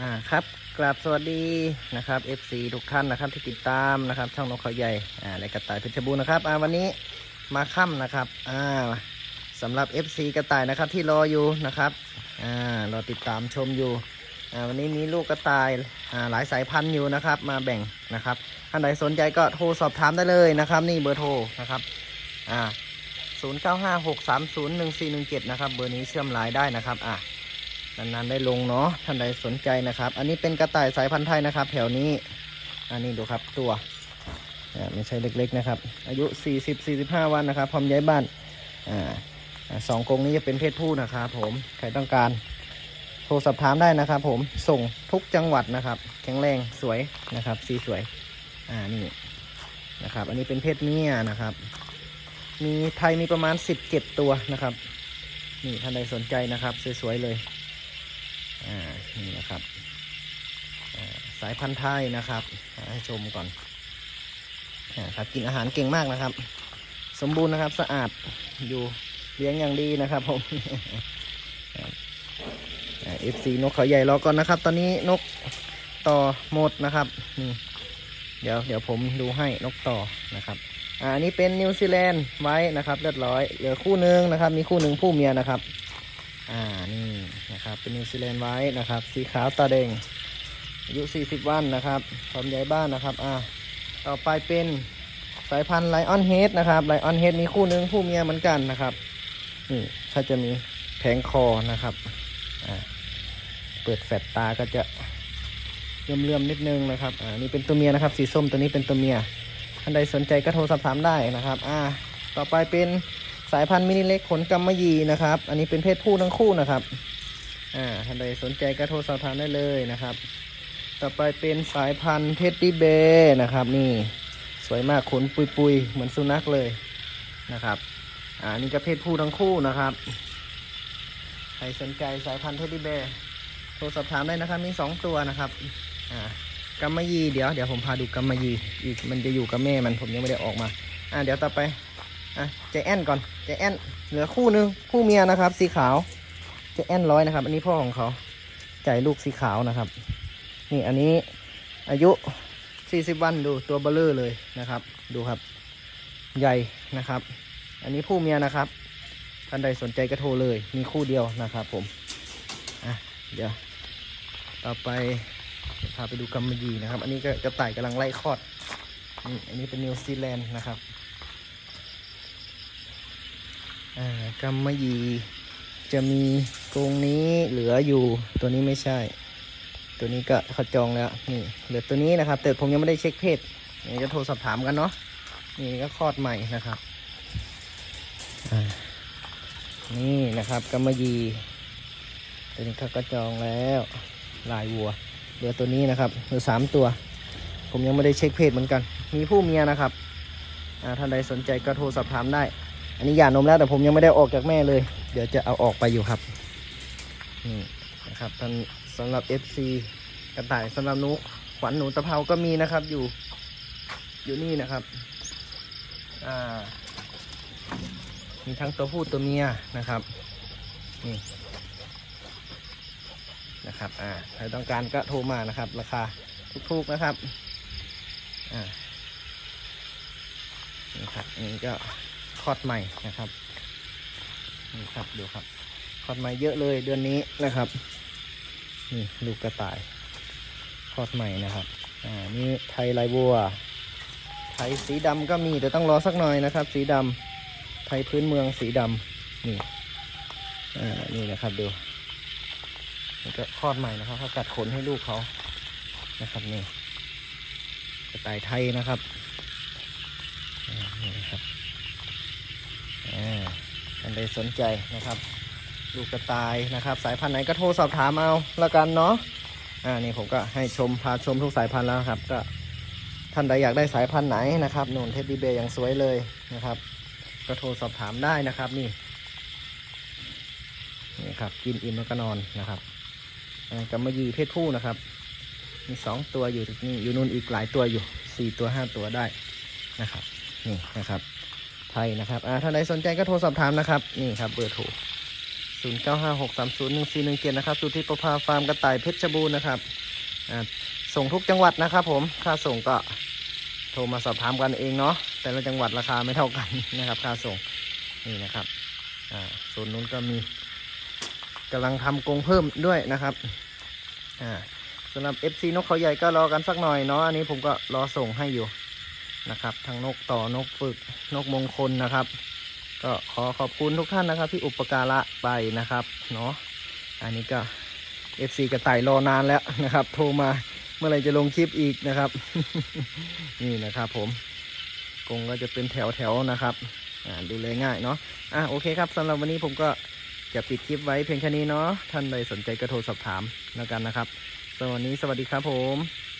อ่าครับกราบสวัสดีนะครับ FC ทุกท่านนะครับที่ติดตามนะครับ ช่องนกเขาใหญ่อ่าและกระต่ายเพชรบูรณ์นะครับอ่าวันนี้มาค่ำนะครับอ่าสำหรับ FC กระต่ายนะครับที่รออยู่นะครับอ่ารอติดตามชมอยู่อ่าวันนี้มีลูกกระต่ายอ่าหลายสายพันธุ์อยู่นะครับ มาแบ่งนะครับท่านใดสนใจก็โทรสอบถามได้เลยนะครับ นี่เบอร์โทรนะครับอ่า0956301417นะครับเบอร์นี้เชื่อมไลน์ได้นะครับอ่า นานๆได้ลงเนาะท่านใดสนใจนะครับ อันนี้เป็นกระต่ายสายพันธุ์ไทยนะครับ แถวนี้ อันนี้ดูครับตัวไม่ใช่เล็กๆนะครับ อายุ 40-45 วันนะครับ พร้อมย้ายบ้านอ่าอ่าสองกรงนี้จะเป็นเพศผู้นะครับผมใครต้องการโทรสอบถามได้นะครับ ผมส่งทุกจังหวัดนะครับ แข็งแรงสวยนะครับ สีสวยอ่านี่นะครับ อันนี้เป็นเพศเมียนะครับ มีไทยมีประมาณ 17 ตัวนะครับ นี่ท่านใดสนใจนะครับ สวยๆเลย อ่านี่นะครับสายพันธุ์ไทยนะครับให้ชมก่อนครับกินอาหารเก่งมากนะครับ สมบูรณ์นะครับสะอาดอยู่เลี้ยงอย่างดีนะครับผมเอฟซีนกเขาใหญ่รอก่อนนะครับ ตอนนี้นกต่อหมดนะครับนี่เดี๋ยวเดี๋ยวผมดูให้นกต่อนะครับอันนี้เป็นนิวซีแลนด์ไว้นะครับ เรียบร้อยเหลือคู่หนึ่งนะครับ มีคู่หนึ่งผู้เมียนะครับ อ่านี่นะครับเป็นนิวซีแลนด์ไว้นะครับ สีขาวตาแดงอายุ 40 วันนะครับพร้อมย้ายบ้านนะครับอ่าต่อไปเป็นสายพันธุ์ไลออนเฮดนะครับไลออนเฮดมีคู่หนึ่งผู้เมียเหมือนกันนะครับนี่ถ้าจะมีแผงคอนะครับอ่าเปิดแฟลชตาก็จะเลื่อมๆนิดนึงนะครับอ่านี่เป็นตัวเมียนะครับ สีส้มตัวนี้เป็นตัวเมียท่านใดสนใจก็โทรสอบถามได้นะครับ อ่า ต่อไปเป็น สายพันธุ์มินิเล็กขนกำมะหยี่นะครับ อันนี้เป็นเพศผู้ทั้งคู่นะครับอ่าท่านใดสนใจก็โทรสอบถามได้เลยนะครับ ต่อไปเป็นสายพันธุ์เท็ดดี้เบย์นะครับ นี่สวยมากขนปุยๆ เหมือนสุนัขเลยนะครับอ่านี่ก็เพศผู้ทั้งคู่นะครับใครสนใจสายพันธุ์เท็ดดี้เบย์โทรสอบถามได้นะครับ มีสองตัวนะครับอ่ากำมะหยี่เดี๋ยวเดี๋ยวผมพาดูกำมะหยี่อีกมันจะอยู่กับแม่มันผมยังไม่ได้ออกมาอ่าเดี๋ยวต่อไป อะใจแอนก่อนใจแอนเหลือคู่หนึ่งคู่เมียนะครับ สีขาวใจแอนร้อยนะครับ อันนี้พ่อของเขาใจลูกสีขาวนะครับ นี่อันนี้อายุ 40 วันดูตัวเบลเลอร์เลยนะครับ ดูครับ ใหญ่นะครับ อันนี้ผู้เมียนะครับท่านใดสนใจก็โทรเลย มีคู่เดียวนะครับ ผมอะเดี๋ยวต่อไปพาไปดูกำมะหยี่นะครับ อันนี้ก็กระต่ายกำลังไล่คลอดนี่อันนี้เป็นนิวซีแลนด์นะครับ กำมะหยี่จะมีกรงนี้เหลืออยู่ตัวนี้ไม่ใช่ ตัวนี้ก็เขาจองแล้วนี่เหลือตัวนี้นะครับ แต่ผมยังไม่ได้เช็คเพศนี่จะโทรสอบถามกันเนาะนี่ก็คลอดใหม่นะครับนี่นะครับกำมะหยี่ตัวนี้เขาก็จองแล้วลายวัว เหลือตัวนี้นะครับเหลือสามตัว ผมยังไม่ได้เช็คเพศเหมือนกัน มีผู้เมียนะครับอ่าท่านใดสนใจก็โทรสอบถามได้ อันนี้หย่านมแล้วแต่ผมยังไม่ได้ออกจากแม่เลย เดี๋ยวจะเอาออกไปอยู่ครับนี่นะครับท่านสำหรับ FC กระต่ายสำหรับหนูขวัญหนูตะเภาก็มีนะครับอยู่อยู่นี่นะครับอ่ามีทั้งตัวผู้ตัวเมียนะครับนี่นะครับอ่าใครต้องการก็โทรมานะครับ ราคาถูกๆนะครับอ่านี่ครับนนี้ก็ คอดใหม่นะครับนี่ครับดูครับคอดใหม่เยอะเลยเดือนนี้นะครับนี่ลูกกระต่ายคอดใหม่นะครับอ่านี่ไทยลายบัว ไทยสีดำก็มีแต่ต้องรอสักหน่อยนะครับ สีดำไทยพื้นเมืองสีดำนี่อ่านี่นะครับดูนี่ก็คลอดใหม่นะครับเขากัดขนให้ลูกเขานะครับนี่กระต่ายไทยนะครับอ่านี่นะครับ อ่าท่านใดสนใจนะครับ ลูกกระต่ายนะครับ สายพันธุ์ไหนก็โทรสอบถามเอาละกันเนาะอ่านี่ผมก็ให้ชมพาชมทุกสายพันธุ์แล้วครับ ก็ท่านใดอยากได้สายพันธุ์ไหนนะครับนุนเท็ดดี้เบย์อย่างสวยเลยนะครับ ก็โทรสอบถามได้นะครับนี่นี่ครับกินอิ่มแล้วก็นอนนะครับกำมะยีเพศผู้นะครับ มีสองตัวอยู่นี่อยู่นู่นอีกหลายตัวอยู่สี่ตัวห้าตัวได้นะครับ นี่นะครับ ไทยนะครับอ่าท่านใดสนใจก็โทรสอบถามนะครับ นี่ครับเบอร์โทร0 9 5 6 3 0 1 4 1 7นะครับสุทธิประภาฟาร์มกระต่ายเพชรบูรณ์นะครับอ่าส่งทุกจังหวัดนะครับผม ค่าส่งก็โทรมาสอบถามกันเองเนาะ แต่ละจังหวัดราคาไม่เท่ากันนะครับ ค่าส่ง นี่นะครับ อ่าส่วนนู้นก็มีกำลังทำกรงเพิ่มด้วยนะครับ อ่าสำหรับ FC นกเขาใหญ่ก็รอกันสักหน่อยเนาะ อันนี้ผมก็รอส่งให้อยู่ นะครับ ทั้งนกต่อนกฝึกนกมงคลนะครับ ก็ขอขอบคุณทุกท่านนะครับ ที่อุปการะไปนะครับเนาะอันนี้ก็ FC กระต่ายรอนานแล้วนะครับ โทรมาเมื่อไรจะลงคลิปอีกนะครับ นี่นะครับผมกรงก็จะเป็นแถวๆนะครับดูแลง่ายเนาะอะโอเคครับสำหรับวันนี้ผมก็จะปิดคลิปไว้เพียงแค่นี้เนาะท่านใดสนใจก็โทรสอบถามแล้วกันนะครับสำหรับวันนี้สวัสดีครับผม